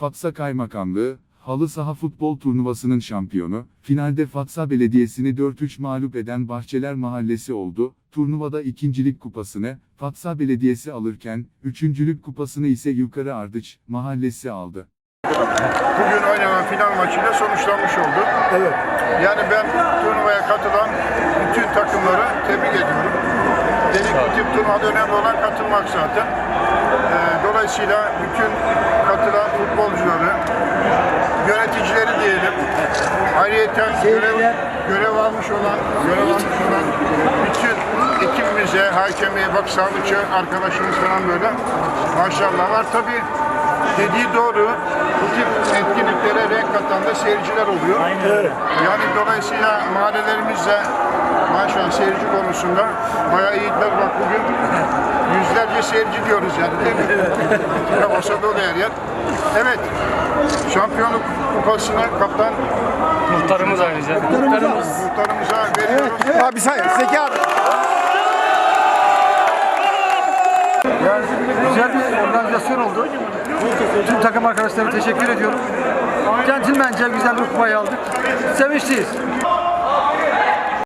Fatsa Kaymakamlığı, Halı Saha Futbol Turnuvası'nın şampiyonu, finalde Fatsa Belediyesi'ni 4-3 mağlup eden Bahçeler Mahallesi oldu. Turnuvada ikincilik kupasını, Fatsa Belediyesi alırken, üçüncülük kupasını ise Yukarı Ardıç Mahallesi aldı. Bugün oynanan final maçıyla sonuçlanmış oldu. Evet. Yani ben turnuvaya katılan bütün takımları tebrik ediyorum. Dedik tip turnuvada önemli olan katılmak zaten. Ee, dolayısıyla bütün katılan futbolcuları, yöneticileri diyelim, ayrıyeten görev, görev almış olan, görev almış olan bütün ekibimize, hakemiye, bak sağlıkçı arkadaşımız falan böyle maşallah var. Tabii dediği doğru. Bu tip etkinliklere renk katan da seyirciler oluyor. Evet. Yani dolayısıyla mahallelerimizde maşallah seyirci konusunda bayağı iyiler. Bak bugün yüzlerce seyirci diyoruz yani değil mi? Evet. Olsa dolu her yer. Evet. Şampiyonluk kupasını kaptan Muhtarımız ayrıca. muhtarımıza veriyoruz. Abi say, Zeki abi. Yani güzel bir organizasyon oldu. Tüm takım arkadaşlarıma teşekkür ediyorum. Centilmence güzel bir kupayı aldık. Sevinçliyiz.